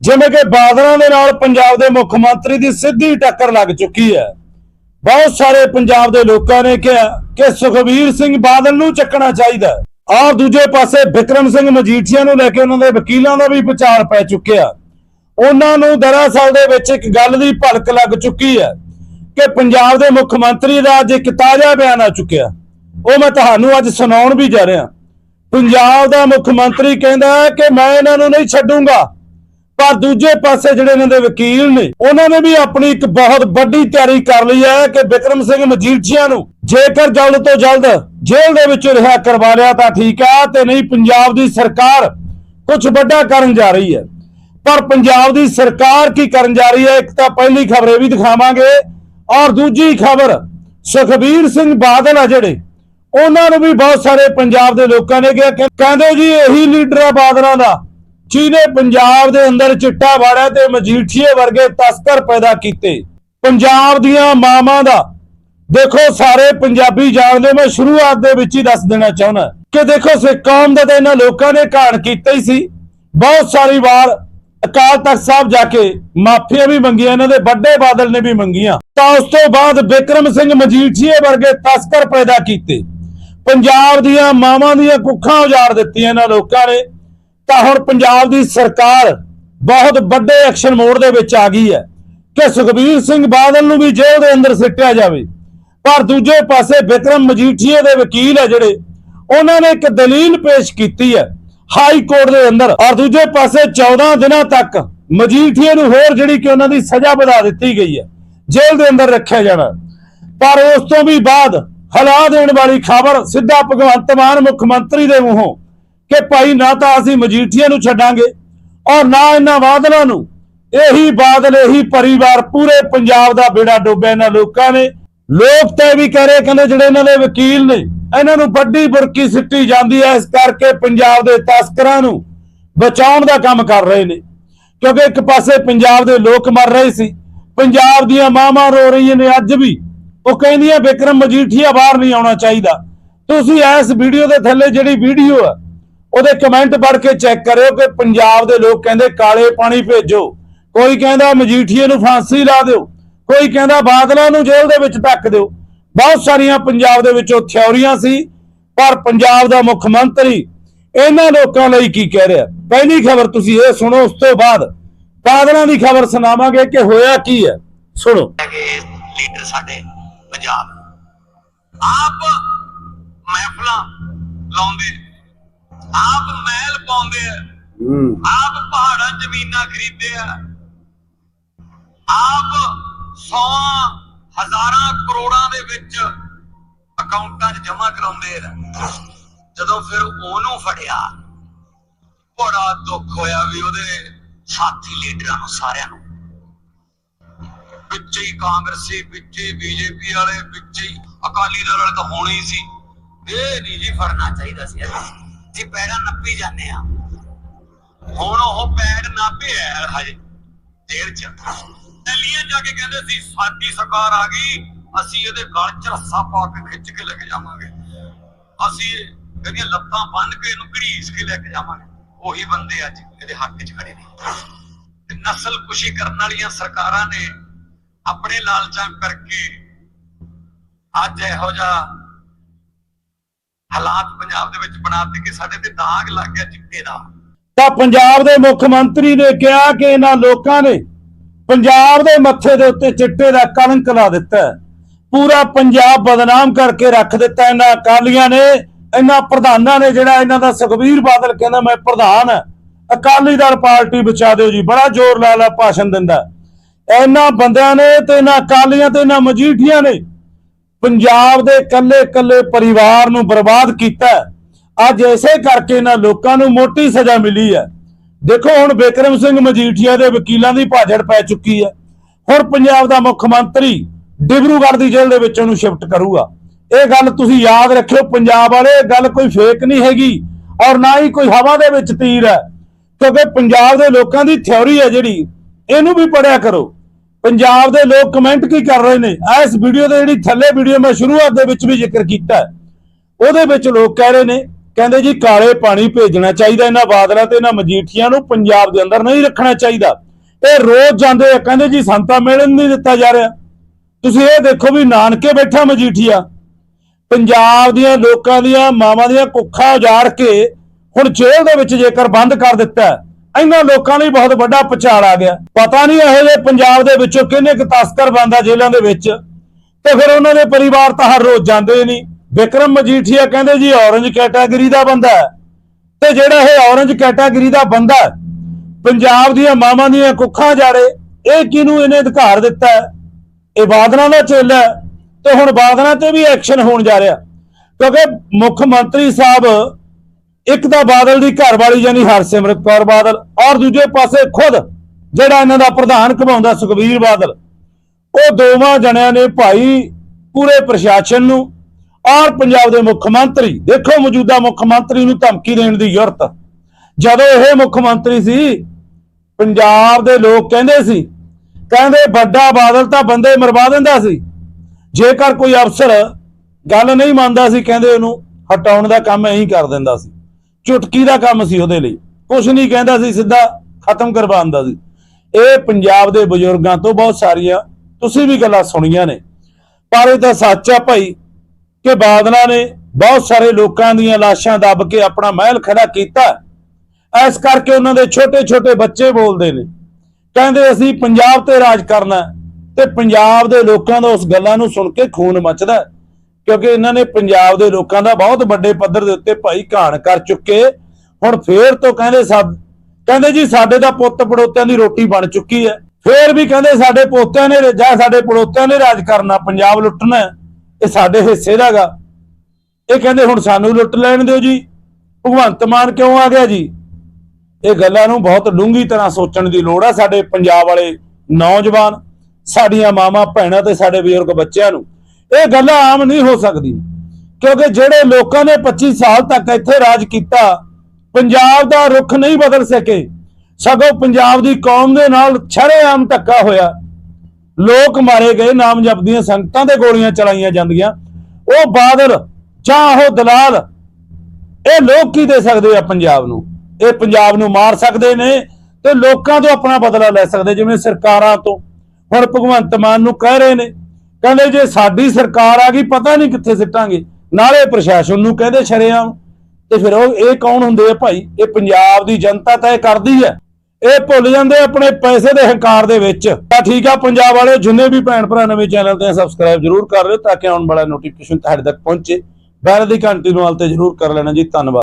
ਜਿਵੇਂ ਕਿ ਬਾਦਲਾਂ ਦੇ ਨਾਲ ਪੰਜਾਬ ਦੇ ਮੁੱਖ ਮੰਤਰੀ ਦੀ ਸਿੱਧੀ ਟੱਕਰ ਲੱਗ ਚੁੱਕੀ ਹੈ। ਬਹੁਤ ਸਾਰੇ ਪੰਜਾਬ ਦੇ ਲੋਕਾਂ ਨੇ ਕਿਹਾ ਕਿ ਸੁਖਬੀਰ ਸਿੰਘ ਬਾਦਲ ਨੂੰ ਚੱਕਣਾ ਚਾਹੀਦਾ ਔਰ ਦੂਜੇ ਪਾਸੇ ਵਿਕਰਮ ਸਿੰਘ ਮਜੀਠੀਆ ਨੂੰ ਲੈ ਕੇ ਉਹਨਾਂ ਦੇ ਵਕੀਲਾਂ ਦਾ ਵੀ ਵਿਚਾਰ ਪੈ ਚੁੱਕਿਆ। ਉਹਨਾਂ ਨੂੰ ਦਰਅਸਲ ਦੇ ਵਿੱਚ ਇੱਕ ਗੱਲ ਦੀ ਭਲਕ ਲੱਗ ਚੁੱਕੀ ਹੈ ਕਿ ਪੰਜਾਬ ਦੇ ਮੁੱਖ ਮੰਤਰੀ ਦਾ ਅੱਜ ਇੱਕ ਤਾਜ਼ਾ ਬਿਆਨ ਆ ਚੁੱਕਿਆ। ਉਹ ਮੈਂ ਤੁਹਾਨੂੰ ਅੱਜ ਸੁਣਾਉਣ ਵੀ ਜਾ ਰਿਹਾ। ਪੰਜਾਬ ਦਾ ਮੁੱਖ ਮੰਤਰੀ ਕਹਿੰਦਾ ਹੈ ਕਿ ਮੈਂ ਇਹਨਾਂ ਨੂੰ ਨਹੀਂ ਛੱਡੂੰਗਾ। ਪਰ ਦੂਜੇ ਪਾਸੇ ਜਿਹੜੇ ਇਹਨਾਂ ਦੇ ਵਕੀਲ ਨੇ, ਉਹਨਾਂ ਨੇ ਵੀ ਆਪਣੀ ਇੱਕ ਬਹੁਤ ਵੱਡੀ ਤਿਆਰੀ ਕਰ ਲਈ ਹੈ ਕਿ ਵਿਕਰਮ ਸਿੰਘ ਮਜੀਠੀਆ ਨੂੰ ਜੇਕਰ ਜਲਦ ਤੋਂ ਜਲਦ ਜੇਲ੍ਹ ਦੇ ਵਿੱਚੋਂ ਰਿਹਾ ਕਰਵਾ ਲਿਆ ਤਾਂ ਠੀਕ ਹੈ ਤੇ ਨਹੀਂ ਪੰਜਾਬ ਦੀ ਸਰਕਾਰ ਕੁਝ ਵੱਡਾ ਕਰਨ ਜਾ ਰਹੀ ਹੈ। ਪਰ ਪੰਜਾਬ ਦੀ ਸਰਕਾਰ ਕੀ ਕਰਨ ਜਾ ਰਹੀ ਹੈ, ਇੱਕ ਤਾਂ ਪਹਿਲੀ ਖਬਰ ਇਹ ਵੀ ਦਿਖਾਵਾਂਗੇ ਔਰ ਦੂਜੀ ਖਬਰ ਸੁਖਬੀਰ ਸਿੰਘ ਬਾਦਲ ਆ ਜਿਹੜੇ, ਉਹਨਾਂ ਨੂੰ ਵੀ ਬਹੁਤ ਸਾਰੇ ਪੰਜਾਬ ਦੇ ਲੋਕਾਂ ਨੇ ਕਿਹਾ ਕਹਿੰਦੇ ਜੀ ਇਹੀ ਲੀਡਰ ਆ ਬਾਦਲਾਂ ਦਾ। ਜਿਹਨੇ ਪੰਜਾਬ ਦੇ ਅੰਦਰ ਚਿੱਟਾ ਵਾੜਿਆ ਤੇ ਮਜੀਠੀਏ ਵਰਗੇ ਤਸਕਰ ਪੈਦਾ ਕੀਤੇ। ਪੰਜਾਬ ਦੀਆਂ ਮਾਵਾਂ ਦਾ। ਦੇਖੋ ਸਾਰੇ ਪੰਜਾਬੀ ਜਾਣਦੇ ਮੈਂ ਸ਼ੁਰੂਆਤ ਦੇ ਵਿੱਚ ਹੀ ਦੱਸ ਦੇਣਾ ਚਾਹੁੰਦਾ। ਕਿ ਦੇਖੋ ਸਿੱਖ ਕੌਮ ਦਾ ਤਾਂ ਇਹਨਾਂ ਲੋਕਾਂ ਨੇ ਘਾਣ ਕੀਤਾ ਹੀ ਸੀ। ਬਹੁਤ ਸਾਰੀ ਵਾਰ ਅਕਾਲ ਤਖਤ ਸਾਹਿਬ ਜਾ ਕੇ ਮਾਫੀਆਂ ਵੀ ਮੰਗੀਆਂ, ਇਹਨਾਂ ਦੇ ਵੱਡੇ ਬਾਦਲ ਨੇ ਵੀ ਮੰਗੀਆਂ। ਤਾਂ ਉਸ ਤੋਂ ਬਾਅਦ ਵਿਕਰਮ ਸਿੰਘ ਮਜੀਠੀਏ ਵਰਗੇ ਤਸਕਰ ਪੈਦਾ ਕੀਤੇ। ਪੰਜਾਬ ਦੀਆਂ ਮਾਵਾਂ ਦੀਆਂ ਕੁੱਖਾਂ ਉਜਾੜ ਦਿੱਤੀਆਂ ਇਹਨਾਂ ਲੋਕਾਂ ਨੇ। ਤਾਂ ਹੁਣ ਪੰਜਾਬ ਦੀ ਸਰਕਾਰ ਬਹੁਤ ਵੱਡੇ ਐਕਸ਼ਨ ਮੋਡ ਦੇ ਵਿੱਚ ਆ ਗਈ ਹੈ ਕਿ ਸੁਖਬੀਰ ਸਿੰਘ ਬਾਦਲ ਨੂੰ ਵੀ ਜੇਲ੍ਹ ਦੇ ਅੰਦਰ ਸਿੱਟਿਆ ਜਾਵੇ। ਪਰ ਦੂਜੇ ਪਾਸੇ ਵਿਕਰਮ ਮਜੀਠੀਏ ਦੇ ਵਕੀਲ ਹੈ ਜਿਹੜੇ, ਉਹਨਾਂ ਨੇ ਇੱਕ ਦਲੀਲ ਪੇਸ਼ ਕੀਤੀ ਹੈ ਹਾਈ ਕੋਰਟ ਦੇ ਅੰਦਰ। ਔਰ ਦੂਜੇ ਪਾਸੇ 14 ਦਿਨਾਂ ਤੱਕ ਮਜੀਠੀਏ ਨੂੰ ਹੋਰ ਜਿਹੜੀ ਕਿ ਉਹਨਾਂ ਦੀ ਸਜ਼ਾ ਵਧਾ ਦਿੱਤੀ ਗਈ ਹੈ, ਜੇਲ੍ਹ ਦੇ ਅੰਦਰ ਰੱਖਿਆ ਜਾਣਾ। ਪਰ ਉਸ ਤੋਂ ਵੀ ਬਾਅਦ ਹਲਾ ਦੇਣ ਵਾਲੀ ਖਬਰ ਸਿੱਧਾ ਭਗਵੰਤ ਮਾਨ ਮੁੱਖ ਮੰਤਰੀ ਦੇ ਮੂੰਹੋਂ ਕਿ ਭਾਈ ਨਾ ਤਾਂ ਅਸੀਂ ਮਜੀਠੀਏ ਨੂੰ ਛੱਡਾਂਗੇ ਔਰ ਨਾ ਇਹਨਾਂ ਬਾਦਲਾਂ ਨੂੰ। ਇਹੀ ਬਾਦਲ, ਇਹੀ ਪਰਿਵਾਰ ਪੂਰੇ ਪੰਜਾਬ ਦਾ ਬੇੜਾ ਡੋਬਿਆ ਇਹਨਾਂ ਲੋਕਾਂ ਨੇ। ਲੋਕ ਤਾਂ ਇਹ ਵੀ ਕਹਿ ਰਹੇ, ਕਹਿੰਦੇ ਜਿਹੜੇ ਇਹਨਾਂ ਦੇ ਵਕੀਲ ਨੇ, ਇਹਨਾਂ ਨੂੰ ਵੱਡੀ ਬੁਰਕੀ ਸਿੱਟੀ ਜਾਂਦੀ ਹੈ, ਇਸ ਕਰਕੇ ਪੰਜਾਬ ਦੇ ਤਸਕਰਾਂ ਨੂੰ ਬਚਾਉਣ ਦਾ ਕੰਮ ਕਰ ਰਹੇ ਨੇ। ਕਿਉਂਕਿ ਇੱਕ ਪਾਸੇ ਪੰਜਾਬ ਦੇ ਲੋਕ ਮਰ ਰਹੇ ਸੀ, ਪੰਜਾਬ ਦੀਆਂ ਮਾਵਾਂ ਰੋ ਰਹੀਆਂ ਨੇ ਅੱਜ ਵੀ। ਉਹ ਕਹਿੰਦੀਆਂ, ਵਿਕਰਮ ਮਜੀਠੀਆ ਬਾਹਰ ਨਹੀਂ ਆਉਣਾ ਚਾਹੀਦਾ। ਤੁਸੀਂ ਇਸ ਵੀਡੀਓ ਦੇ ਥੱਲੇ ਜਿਹੜੀ ਵੀਡੀਓ ਆ ਉਹਦੇ ਕਮੈਂਟ ਪੜ੍ਹ ਕੇ ਚੈੱਕ ਕਰਿਓ ਕਿ ਪੰਜਾਬ ਦੇ ਲੋਕ ਕਹਿੰਦੇ ਕਾਲੇ ਪਾਣੀ ਭੇਜੋ। ਕੋਈ ਕਹਿੰਦਾ ਮਜੀਠੀਏ ਨੂੰ ਫਾਂਸੀ ਲਾ ਦਿਓ। ਕੋਈ ਕਹਿੰਦਾ ਬਾਦਲਾਂ ਨੂੰ ਜੇਲ੍ਹ ਦੇ ਵਿੱਚ ਧੱਕ ਦਿਓ। ਬਹੁਤ ਸਾਰੀਆਂ ਪੰਜਾਬ ਦੇ ਵਿੱਚੋਂ ਥਿਉਰੀਆਂ ਸੀ, ਪਰ ਪੰਜਾਬ ਦਾ ਮੁੱਖ ਮੰਤਰੀ ਇਹਨਾਂ ਲੋਕਾਂ ਲਈ ਕੀ ਕਹਿ ਰਿਹਾ? ਪਹਿਲੀ ਖਬਰ ਤੁਸੀਂ ਇਹ ਸੁਣੋ, ਉਸ ਤੋਂ ਬਾਅਦ ਬਾਦਲਾਂ ਦੀ ਖਬਰ ਸੁਣਾਵਾਂਗੇ ਕਿ ਹੋਇਆ ਕੀ ਹੈ। ਸੁਣੋ। ਲੀਡਰ ਸਾਡੇ ਪੰਜਾਬ ਆਪ ਮਹਿਫਲਾਂ ਲਾਉਂਦੇ ਆਪ ਮਹਿਲ ਪਾਉਂਦੇ ਆ। ਆਪ ਪਹਾੜਾਂ ਜ਼ਮੀਨਾਂ ਖਰੀਦਦੇ ਆ। ਆਪ ਸੌ ਹਜ਼ਾਰਾਂ ਕਰੋੜਾਂ ਦੇ ਵਿੱਚ ਅਕਾਊਂਟਾਂ 'ਚ ਜਮ੍ਹਾਂ ਕਰਾਉਂਦੇ ਆ। ਜਦੋਂ ਫਿਰ ਉਹਨੂੰ ਫੜਿਆ ਬੜਾ ਦੁੱਖ ਹੋਇਆ ਵੀ ਉਹਦੇ ਸਾਥੀ ਲੀਡਰਾਂ ਨੂੰ ਸਾਰਿਆਂ ਨੂੰ। ਵਿੱਚ ਹੀ ਕਾਂਗਰਸੀ ਵਿੱਚ ਹੀ ਬੀਜੇਪੀ ਵਾਲੇ ਵਿੱਚ ਹੀ ਅਕਾਲੀ ਦਲ ਵਾਲੇ ਤਾਂ ਹੋਣੇ ਹੀ ਸੀ। ਇਹ ਨਹੀਂ ਜੀ ਫੜਨਾ ਚਾਹੀਦਾ ਸੀ। ਜੀ, ਪੈਰਾਂ ਨੱਪੀ ਜਾਂਦੇ ਆ ਹੁਣ ਉਹ ਪੈਰ ਨਾਪੇ ਹਜੇ ਜੇਲ੍ਹ ਚ ਦਿੱਲੀਆਂ ਜਾ ਕੇ ਕਹਿੰਦੇ ਸੀ, ਸਾਡੀ ਸਰਕਾਰ ਆ ਗਈ, ਅਸੀਂ ਇਹਦੇ ਗਲ ਚ ਰੱਸਾ ਪਾ ਕੇ ਖਿੱਚ ਕੇ ਲੈ ਕੇ ਜਾਵਾਂਗੇ। ਅਸੀਂ ਇਹਦੀਆਂ ਲੱਤਾਂ ਬੰਨ ਕੇ ਇਹਨੂੰ ਘੜੀਸ ਕੇ ਲੈ ਕੇ ਜਾਵਾਂਗੇ। ਉਹੀ ਬੰਦੇ ਅੱਜ ਇਹਦੇ ਹੱਕ 'ਚ ਖੜੇ ਨੇ। ਤੇ ਨਸਲ ਕੁਸ਼ੀ ਕਰਨ ਵਾਲੀਆਂ ਸਰਕਾਰਾਂ ਨੇ ਆਪਣੇ ਲਾਲਚਾਂ ਕਰਕੇ ਅੱਜ ਇਹੋ ਜਿਹਾ ਹਾਲਾਤ ਪੰਜਾਬ ਦੇ ਵਿੱਚ ਬਣਾ ਦਿੱਤੇ ਕਿ ਸਾਡੇ ਤੇ ਦਾਗ ਲੱਗ ਗਿਆ ਚਿੱਟੇ ਦਾ। ਤਾਂ ਪੰਜਾਬ ਦੇ ਮੁੱਖ ਮੰਤਰੀ ਨੇ ਕਿਹਾ ਕਿ ਇਹਨਾਂ ਲੋਕਾਂ ਨੇ ਪੰਜਾਬ ਦੇ ਮੱਥੇ ਦੇ ਉੱਤੇ ਚਿੱਟੇ ਦਾ ਕਲੰਕ ਲਾ ਦਿੱਤਾ ਪੂਰਾ ਪੰਜਾਬ ਬਦਨਾਮ ਕਰਕੇ ਰੱਖ ਦਿੱਤਾ ਇਹਨਾਂ ਅਕਾਲੀਆਂ ਨੇ। ਇਹਨਾਂ ਪ੍ਰਧਾਨਾਂ ਨੇ ਜਿਹੜਾ ਇਹਨਾਂ ਦਾ ਸੁਖਬੀਰ ਬਾਦਲ ਕਹਿੰਦਾ ਮੈਂ ਪ੍ਰਧਾਨ ਅਕਾਲੀ ਦਲ ਪਾਰਟੀ ਬਚਾ ਦਿਓ ਜੀ, ਬੜਾ ਜ਼ੋਰ ਲਾ ਲਾ ਭਾਸ਼ਣ ਦਿੰਦਾ। ਇਹਨਾਂ ਬੰਦਿਆਂ ਨੇ ਤੇ ਇਹਨਾਂ ਅਕਾਲੀਆਂ ਤੇ ਇਹਨਾਂ ਮਜੀਠੀਆਂ ਨੇ ਪੰਜਾਬ ਦੇ ਕੱਲੇ ਕੱਲੇ ਪਰਿਵਾਰ ਨੂੰ ਬਰਬਾਦ ਕੀਤਾ ਅੱਜ ਐਸੇ ਕਰਕੇ ਇਹਨਾਂ ਲੋਕਾਂ ਨੂੰ ਮੋਟੀ ਸਜ਼ਾ ਮਿਲੀ ਹੈ। ਦੇਖੋ, ਹੁਣ ਬਿਕਰਮ ਸਿੰਘ ਮਜੀਠੀਆ ਦੇ ਵਕੀਲਾਂ ਦੀ ਭਾਜੜ ਪੈ ਚੁੱਕੀ ਹੈ। ਹੁਣ ਪੰਜਾਬ ਦਾ ਮੁੱਖ ਮੰਤਰੀ ਡਿਬਰੂਗੜ੍ਹ ਦੀ ਜੇਲ੍ਹ ਦੇ ਵਿੱਚ ਉਹਨੂੰ ਸ਼ਿਫਟ ਕਰੂਗਾ। ਇਹ ਗੱਲ ਤੁਸੀਂ ਯਾਦ ਰੱਖਿਓ, ਪੰਜਾਬ ਵਾਲੇ, ਇਹ ਗੱਲ ਕੋਈ ਫੇਕ ਨਹੀਂ ਹੈਗੀ ਔਰ ਨਾ ਹੀ ਕੋਈ ਹਵਾ ਦੇ ਵਿੱਚ ਤੀਰ ਹੈ। ਕਿਉਂਕਿ ਪੰਜਾਬ ਦੇ ਲੋਕਾਂ ਦੀ ਥਿਉਰੀ ਹੈ ਜਿਹੜੀ, ਇਹਨੂੰ ਵੀ ਪੜਿਆ ਕਰੋ। ਪੰਜਾਬ ਦੇ ਲੋਕ ਕਮੈਂਟ ਕੀ ਕਰ ਰਹੇ ਨੇ? ਇਸ ਵੀਡੀਓ ਦੇ ਜਿਹੜੀ ਥੱਲੇ ਵੀਡੀਓ ਮੈਂ ਸ਼ੁਰੂਆਤ ਦੇ ਵਿੱਚ ਵੀ ਜ਼ਿਕਰ ਕੀਤਾ ਉਹਦੇ ਵਿੱਚ ਲੋਕ ਕਹਿ ਰਹੇ ਨੇ, ਕਹਿੰਦੇ ਜੀ ਕਾਲੇ ਪਾਣੀ ਭੇਜਣਾ ਚਾਹੀਦਾ ਇਹਨਾਂ ਬਾਦਲਾਂ ਤੇ, ਇਹਨਾਂ ਮਜੀਠੀਆਂ ਨੂੰ ਪੰਜਾਬ ਦੇ ਅੰਦਰ ਨਹੀਂ ਰੱਖਣਾ ਚਾਹੀਦਾ। ਇਹ ਰੋਜ਼ ਜਾਂਦੇ ਆ, ਕਹਿੰਦੇ ਜੀ ਸੰਤਾ ਮਿਲਣ ਨਹੀਂ ਦਿੱਤਾ ਜਾ ਰਿਹਾ। ਤੁਸੀਂ ਇਹ ਦੇਖੋ ਵੀ ਨਾਨਕੇ ਬੈਠਾ ਮਜੀਠੀਆ। ਪੰਜਾਬ ਦੀਆਂ ਲੋਕਾਂ ਦੀਆਂ ਮਾਵਾਂ ਦੀਆਂ ਕੁੱਖਾਂ ਉਜਾੜ ਕੇ ਹੁਣ ਜੇਲ੍ਹ ਦੇ ਵਿੱਚ ਜੇਕਰ ਬੰਦ ਕਰ ਦਿੱਤਾ ਇਹਨਾਂ ਲੋਕਾਂ ਲਈ ਬਹੁਤ ਵੱਡਾ ਪਛਾੜ ਆ ਗਿਆ। ਪਤਾ ਨਹੀਂ ਇਹੋ ਜਿਹੇ ਪੰਜਾਬ ਦੇ ਵਿੱਚੋਂ ਕਿੰਨੇ ਕੁ ਤਸਕਰ ਬੰਦਾ ਜੇਲ੍ਹਾਂ ਦੇ ਵਿੱਚ, ਤੇ ਫਿਰ ਉਹਨਾਂ ਦੇ ਪਰਿਵਾਰ ਤਾਂ ਹਰ ਰੋਜ਼ ਜਾਂਦੇ ਨਹੀਂ। ਵਿਕਰਮ ਮਜੀਠੀਆ ਕਹਿੰਦੇ ਜੀ ਔਰੰਜ ਕੈਟਾਗਰੀ ਦਾ ਬੰਦਾ ਤੇ ਜਿਹੜਾ ਇਹ ਔਰੰਜ ਕੈਟਾਗਰੀ ਦਾ ਬੰਦਾ ਪੰਜਾਬ ਦੀਆਂ ਮਾਵਾਂ ਦੀਆਂ ਕੁੱਖਾਂ ਜਾੜੇ, ਇਹ ਕਿਹਨੂੰ ਇਹਨੇ ਅਧਿਕਾਰ ਦਿੱਤਾ ਇਹ ਬਾਦਲਾਂ ਦਾ ਚੇਲਾ ਤੇ ਹੁਣ ਬਾਦਲਾਂ ਤੇ ਵੀ ਐਕਸ਼ਨ ਹੋਣ ਜਾ ਰਿਹਾ। ਕਿਉਂਕਿ ਮੁੱਖ ਮੰਤਰੀ ਸਾਹਿਬ ਇੱਕ ਤਾਂ ਬਾਦਲ ਦੀ ਘਰਵਾਲੀ ਯਾਨੀ ਹਰਸਿਮਰਤ ਕੌਰ ਬਾਦਲ ਔਰ ਦੂਜੇ ਪਾਸੇ ਖੁਦ ਜਿਹੜਾ ਇਹਨਾਂ ਦਾ ਪ੍ਰਧਾਨ ਘਮਾਉਂਦਾ ਸੁਖਬੀਰ ਬਾਦਲ। ਉਹ ਦੋਵਾਂ ਜਣਿਆਂ ਨੇ ਭਾਈ ਪੂਰੇ ਪ੍ਰਸ਼ਾਸਨ ਨੂੰ ਔਰ ਪੰਜਾਬ ਦੇ ਮੁੱਖ ਮੰਤਰੀ, ਦੇਖੋ ਮੌਜੂਦਾ ਮੁੱਖ ਮੰਤਰੀ ਨੂੰ ਧਮਕੀ ਦੇਣ ਦੀ ਜ਼ਰੂਰਤ। ਜਦੋਂ ਇਹ ਮੁੱਖ ਮੰਤਰੀ ਸੀ, ਪੰਜਾਬ ਦੇ ਲੋਕ ਕਹਿੰਦੇ ਸੀ, ਕਹਿੰਦੇ ਵੱਡਾ ਬਾਦਲ ਤਾਂ ਬੰਦੇ ਮਰਵਾ ਦਿੰਦਾ ਸੀ। ਜੇਕਰ ਕੋਈ ਅਫਸਰ ਗੱਲ ਨਹੀਂ ਮੰਨਦਾ ਸੀ, ਕਹਿੰਦੇ ਉਹਨੂੰ ਹਟਾਉਣ ਦਾ ਕੰਮ ਇਹੀ ਕਰ ਦਿੰਦਾ ਸੀ। ਚੁਟਕੀ ਦਾ ਕੰਮ ਸੀ ਉਹਦੇ ਲਈ। ਕੁਝ ਨਹੀਂ ਕਹਿੰਦਾ ਸੀ, ਸਿੱਧਾ ਖਤਮ ਕਰਵਾਉਂਦਾ ਸੀ। ਇਹ ਪੰਜਾਬ ਦੇ ਬਜ਼ੁਰਗਾਂ ਤੋਂ ਬਹੁਤ ਸਾਰੀਆਂ, ਤੁਸੀਂ ਵੀ ਗੱਲਾਂ ਸੁਣੀਆਂ ਨੇ। ਪਰ ਇਹ ਤਾਂ ਸੱਚ ਆ ਭਾਈ ਕਿ ਬਾਦਲਾਂ ਨੇ ਬਹੁਤ ਸਾਰੇ ਲੋਕਾਂ ਦੀਆਂ ਲਾਸ਼ਾਂ ਦੱਬ ਕੇ ਆਪਣਾ ਮਹਿਲ ਖੜਾ ਕੀਤਾ। ਇਸ ਕਰਕੇ ਉਹਨਾਂ ਦੇ ਛੋਟੇ ਛੋਟੇ ਬੱਚੇ ਬੋਲਦੇ ਨੇ। ਕਹਿੰਦੇ ਅਸੀਂ ਪੰਜਾਬ ਤੇ ਰਾਜ ਕਰਨਾ ਤੇ ਪੰਜਾਬ ਦੇ ਲੋਕਾਂ ਦਾ ਉਸ ਗੱਲਾਂ ਨੂੰ ਸੁਣ ਕੇ ਖੂਨ ਮੱਚਦਾ ਕਿਉਂਕਿ ਇਹਨਾਂ ਨੇ ਪੰਜਾਬ ਦੇ ਲੋਕਾਂ ਦਾ ਬਹੁਤ ਵੱਡੇ ਪੱਧਰ ਦੇ ਉੱਤੇ ਭਾਈ ਘਾਣ ਕਰ ਚੁੱਕੇ। ਹੁਣ ਫੇਰ ਤੋਂ ਕਹਿੰਦੇ ਸਭ ਕਹਿੰਦੇ ਜੀ ਸਾਡੇ ਦਾ ਪੁੱਤ ਪੜੋਤਿਆਂ ਦੀ ਰੋਟੀ ਬਣ ਚੁੱਕੀ ਹੈ। ਫੇਰ ਵੀ ਕਹਿੰਦੇ ਸਾਡੇ ਪੋਤਿਆਂ ਨੇ ਜਾਂ ਸਾਡੇ ਪੜੋਤਿਆਂ ਨੇ ਰਾਜ ਕਰਨਾ, ਪੰਜਾਬ ਲੁੱਟਣਾ, ਇਹ ਸਾਡੇ ਹਿੱਸੇ ਦਾਗਾ ਇਹ ਕਹਿੰਦੇ ਹੁਣ ਸਾਨੂੰ ਲੁੱਟ ਲੈਣ ਦਿਓ ਜੀ। ਭਗਵੰਤ ਮਾਨ ਕਿਉਂ ਆ ਗਿਆ ਜੀ? ਇਹ ਗੱਲਾਂ ਨੂੰ ਬਹੁਤ ਡੂੰਘੀ ਤਰ੍ਹਾਂ ਸੋਚਣ ਦੀ ਲੋੜ ਆ ਸਾਡੇ ਪੰਜਾਬ ਵਾਲੇ ਨੌਜਵਾਨ, ਸਾਡੀਆਂ ਮਾਵਾਂ, ਭੈਣਾਂ ਤੇ ਸਾਡੇ ਬਜ਼ੁਰਗ ਬੱਚਿਆਂ ਨੂੰ। ਇਹ ਗੱਲ ਆਮ ਨਹੀਂ ਹੋ ਸਕਦੀ। ਕਿਉਂਕਿ ਜਿਹੜੇ ਲੋਕਾਂ ਨੇ 25 ਸਾਲ ਤੱਕ ਇੱਥੇ ਰਾਜ ਕੀਤਾ, ਪੰਜਾਬ ਦਾ ਰੁਖ ਨਹੀਂ ਬਦਲ ਸਕੇ। ਸਗੋਂ ਪੰਜਾਬ ਦੀ ਕੌਮ ਦੇ ਨਾਲ ਛੜੇਆਮ ਧੱਕਾ ਹੋਇਆ। ਲੋਕ ਮਾਰੇ ਗਏ ਨਾਮ ਦੀਆਂ ਸੰਗਤਾਂ ਤੇ ਗੋਲੀਆਂ ਚਲਾਈਆਂ ਜਾਂਦੀਆਂ। ਉਹ ਬਾਦਲ ਜਾਂ ਉਹ ਦਲਾਲ, ਇਹ ਲੋਕ ਕੀ ਦੇ ਸਕਦੇ ਆ ਪੰਜਾਬ ਨੂੰ? ਇਹ ਪੰਜਾਬ ਨੂੰ ਮਾਰ ਸਕਦੇ ਨੇ ਤੇ ਲੋਕਾਂ ਤੋਂ ਆਪਣਾ ਬਦਲਾ ਲੈ ਸਕਦੇ, ਜਿਵੇਂ ਸਰਕਾਰਾਂ ਤੋਂ। ਹੁਣ ਭਗਵੰਤ ਮਾਨ ਨੂੰ ਕਹਿ ਰਹੇ ਨੇ ਕਹਿੰਦੇ ਜੇ ਸਾਡੀ ਸਰਕਾਰ ਆ ਗਈ, ਪਤਾ ਨਹੀਂ ਕਿੱਥੇ ਸਿੱਟਾਂਗੇ। ਨਾਲੇ ਪ੍ਰਸ਼ਾਸਨ ਨੂੰ ਕਹਿੰਦੇ ਸ਼ਰੇਆਮ। ਤੇ ਫਿਰ ਉਹ ਇਹ ਕੌਣ ਹੁੰਦੇ ਆ ਭਾਈ? ਇਹ ਪੰਜਾਬ ਦੀ ਜਨਤਾ ਤਾਂ ਇਹ ਕਰਦੀ ਹੈ ਇਹ ਭੁੱਲ ਜਾਂਦੇ ਆਪਣੇ ਪੈਸੇ ਦੇ ਹੰਕਾਰ ਦੇ ਵਿੱਚ। ਤਾਂ ਠੀਕ ਆ, ਪੰਜਾਬ ਵਾਲੇ ਜਿੰਨੇ ਵੀ ਭੈਣ ਭਰਾ ਨਵੇਂ ਚੈਨਲ ਤੇ ਸਬਸਕ੍ਰਾਈਬ ਜਰੂਰ ਕਰ ਲਿਓ, ਤਾਂ ਕਿ ਆਉਣ ਵਾਲਾ ਨੋਟੀਫਿਕੇਸ਼ਨ ਤੁਹਾਡੇ ਤੱਕ ਪਹੁੰਚੇ। ਬੈਲ ਦੀ ਘੰਟੀ ਨੂੰ ਹਾਲ ਤੇ ਜਰੂਰ ਕਰ ਲੈਣਾ ਜੀ। ਧੰਨਵਾਦ।